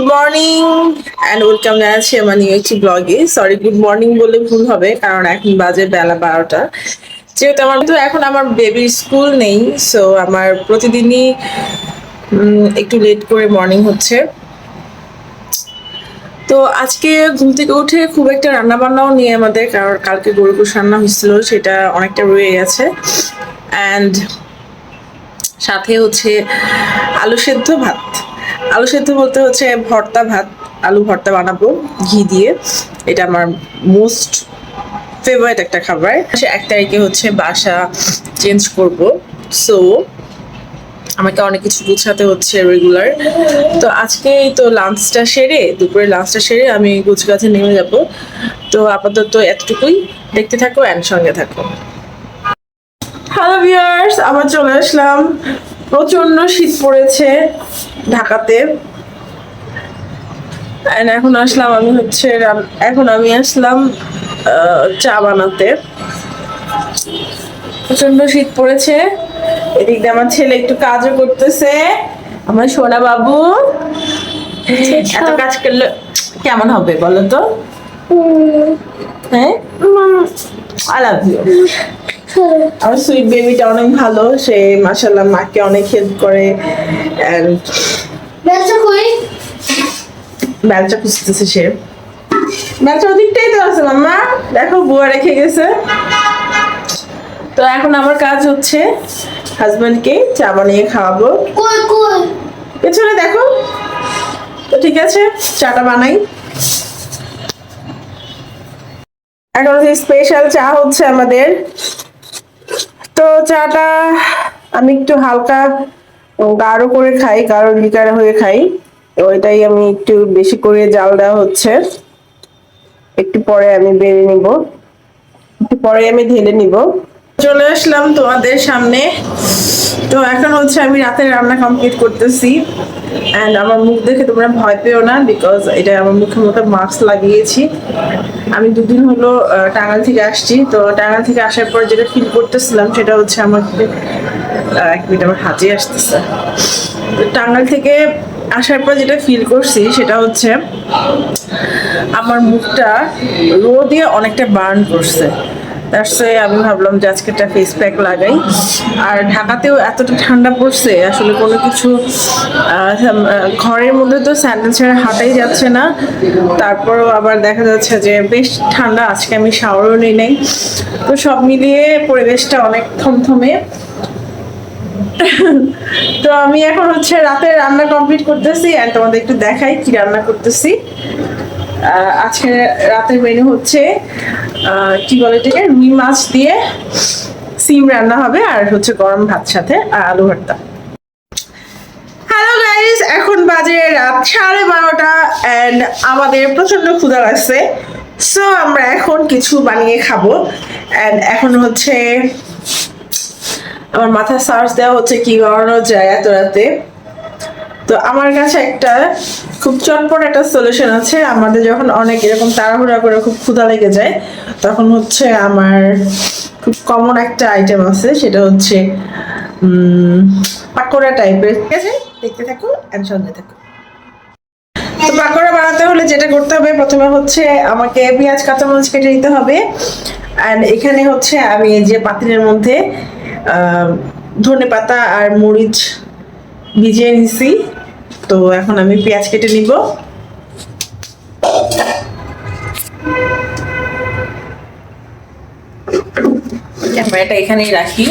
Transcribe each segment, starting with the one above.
Good morning and welcome জানাচ্ছি আমার new একটি ব্লগে সরি গুড মর্নিং বলে ভুল হবে, কারণ এখন বাজে বেলা বারোটা। যেহেতু আমার তো এখন আমার বেবির স্কুল নেই সো আমার প্রতিদিনই একটু লেট করে মর্নিং হচ্ছে। তো আজকে ঘুম থেকে উঠে খুব একটা রান্না বান্নাও নিয়ে আমাদের, কারণ কালকে গরু গোশ রান্না হয়েছিল, সেটা অনেকটা রয়ে গেছে। অ্যান্ড সাথে হচ্ছে আলু সেদ্ধ ভাত। আলু সেদ্ধ বলতে হচ্ছে ভর্তা ভাত, আলু ভর্তা বানাবো, ঘি দিয়ে। এটা আমার মোস্ট ফেভারিট একটা খাবার। সে এক তারিখে হচ্ছে বাসা চেঞ্জ করব। সো আমাকে অনেক কিছু গুছাতে হচ্ছে রেগুলার তো আজকে তো লাঞ্চটা সেরে দুপুরে লাঞ্চটা সেরে আমি গুছগাছে নেমে যাব। তো আপাতত এতটুকুই। দেখতে থাকো অ্যান্ড সঙ্গে থাকো। হ্যালো ভিউয়ার্স আবার চলে আসলাম। প্রচণ্ড শীত পড়েছে। ঢাকাতে। এখন আসলাম আমি হচ্ছে এখন আমি আসলাম চা বানাতে। প্রচণ্ড শীত পড়েছে। এদিক দিয়ে আমার ছেলে একটু কাজও করতেছে। আমার সোনা বাবু এত কাজ করলে কেমন হবে বলো তো? হ্যাঁ? আই লাভ ইউ আমার সুইট বেবিটা অনেক ভালো সে মাসাল্লাহ মাকে অনেক হেল্প করে ব্যবসা খুঁজতেছে সে। বেলচা ওদিকটাই তো আছে মাম্মা দেখো বুয়া রেখে গেছে। তো এখন আমার কাজ হচ্ছে হাজব্যান্ডকে চা বানিয়ে খাওয়াবো। পেছনে দেখো। তো ঠিক আছে চাটা বানাই। এখন স্পেশাল চা হচ্ছে আমাদের। তো চাটা আমি একটু হালকা গাঢ় করে খাই, গাঢ় লিকার হয়ে খাই। ওইটাই আমি একটু বেশি করে জাল দেওয়া হচ্ছে। একটু পরে আমি বেড়ে নিব। একটু পরে আমি ঢেলে নিব। চলে আসলাম তোমাদের সামনে। তো এখন হচ্ছে আমি রাতের রান্না কমপ্লিট করতেছি। অ্যান্ড আমার মুখ দেখে তোমরা ভয় পেও না বিকজ এটা আমার মুখের মতো মাস্ক লাগিয়েছি। আমি দুদিন হলো টাঙ্গাল থেকে আসছি। তো টাঙ্গাইল থেকে আসার পর যেটা ফিল করতেছিলাম সেটা হচ্ছে আমাকে এক মিনিট আমার হাতে আসতেছে। তো টাঙ্গাল থেকে আসার পর যেটা ফিল করছি সেটা হচ্ছে আমার মুখটা রোদে অনেকটা বার্ন করছে। দ্যাটস আমি ভাবলাম যে আজকে একটা ফেস প্যাক লাগাই। আর ঢাকাতেও এতটা ঠান্ডা পড়ছে, আসলে কোনো কিছু ঘরের মধ্যে তো স্যান্ডেল ছাড়া হাঁটাই যাচ্ছে না। তারপরও আবার দেখা যাচ্ছে যে বেশ ঠান্ডা, আজকে আমি শাওয়ারও নিই নাই। তো সব মিলিয়ে পরিবেশটা অনেক থমথমে। তো আমি এখন হচ্ছে রাতে রান্না কমপ্লিট করতেছি এন্ড তোমাদের একটু দেখাই কি রান্না করতেছি। আজকে রাতের মেনু হচ্ছে কি বলে এটাকে? রুই মাছ দিয়ে সিম রান্না হবে আর হচ্ছে গরম ভাত সাথে আর আলু ভর্তা। হ্যালো গাইস এখন বাজে রাত সাড়ে বারোটা অ্যান্ড আমাদের প্রচণ্ড ক্ষুধা লাগছে। সো আমরা এখন কিছু বানিয়ে খাব অ্যান্ড এখন হচ্ছে আমার মাথায় সার্চ দেওয়া হচ্ছে কি বানানো যায় এত রাতে। তো আমার কাছে একটা খুব চটপট একটা সলিউশন আছে। আমাদের যখন অনেক এরকম তাড়াহুড়া করে খুব ক্ষুধা লেগে যায়, তখন হচ্ছে আমার খুব কমন একটা আইটেম আছে, সেটা হচ্ছে পাকোড়া টাইপের ঠিক আছে? দেখতে থাকো অ্যান্ড সঙ্গে থাকো। তো পাকোড়া বানাতে হলে যেটা করতে হবে, প্রথমে হচ্ছে আমাকে পেঁয়াজ, কাঁচামরিচ কেটে নিতে হবে। অ্যান্ড এখানে হচ্ছে আমি যে পাতিলের মধ্যে ধনে পাতা আর মরিচ ভিজিয়ে নিছি। তো এখন আমি পেঁয়াজ কেটে নিব। ক্যামেরাটা এখানেই রাখি।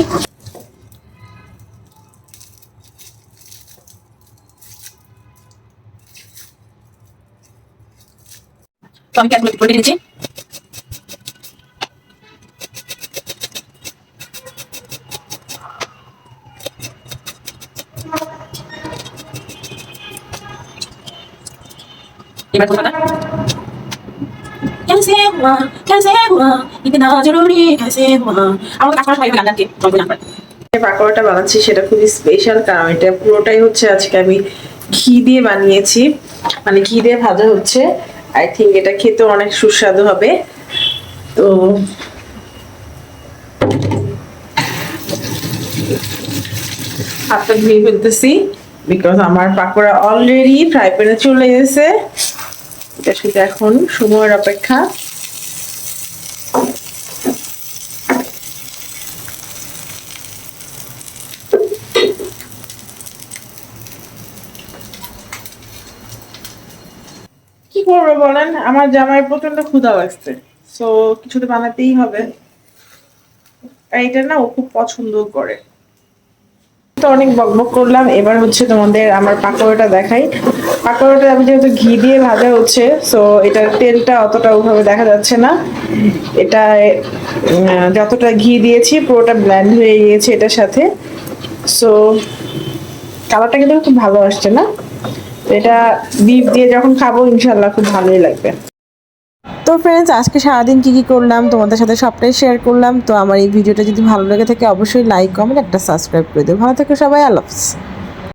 আমি ক্যালকুলেট করে নিয়েছি एबार थोड़ा कैसे हुआ कैसे हुआ इतना जरूरी कैसे हुआ আমাকে কাজ করা সবাই গান গানকে জন্ম জান পারে যে পাকোড়াটা বানাচ্ছি সেটা খুবই স্পেশাল কারণ এটা পুরোটাই হচ্ছে আজকে আমি ঘি দিয়ে বানিয়েছি মানে ঘি দিয়ে ভাজা হচ্ছে আই থিঙ্ক এটা খেতে অনেক সুস্বাদু হবে তো হাতটা ধুয়ে ফেলতেছি বিকজ আমার পাকোড়া অলরেডি ফ্রাই প্যানে চলে গেছে এটা শুধু এখন সময়ের অপেক্ষা। কি করব বলেন? আমার জামাই প্রচণ্ড ক্ষুধা লাগছে। সো কিছু তো বানাতেই হবে। আর এটা না ও খুব পছন্দ করে। তো অনেক বকবক করলাম। এবার হচ্ছে তোমাদের আমার পাকোড়াটা দেখাই। পাকোড়াটা আমি যেহেতু ঘি দিয়ে ভাজা হচ্ছে সো এটার তেলটা অতটা ওভাবে দেখা যাচ্ছে না। এটা যতটা ঘি দিয়েছি, পুরোটা ব্ল্যান্ড হয়ে গিয়েছে এটার সাথে। সো কালারটা কিন্তু খুব ভালো আসছে না? এটা বিফ দিয়ে যখন খাব ইনশাল্লাহ খুব ভালোই লাগবে। তো ফ্রেন্ডস আজকে সারাদিন কী কী করলাম, তোমাদের সাথে সবটাই শেয়ার করলাম। তো আমার এই ভিডিওটা যদি ভালো লেগে থাকে, অবশ্যই লাইক কমেন্ট একটা সাবস্ক্রাইব করে দেবো ভালো থেকো সবাই, আল্লাহ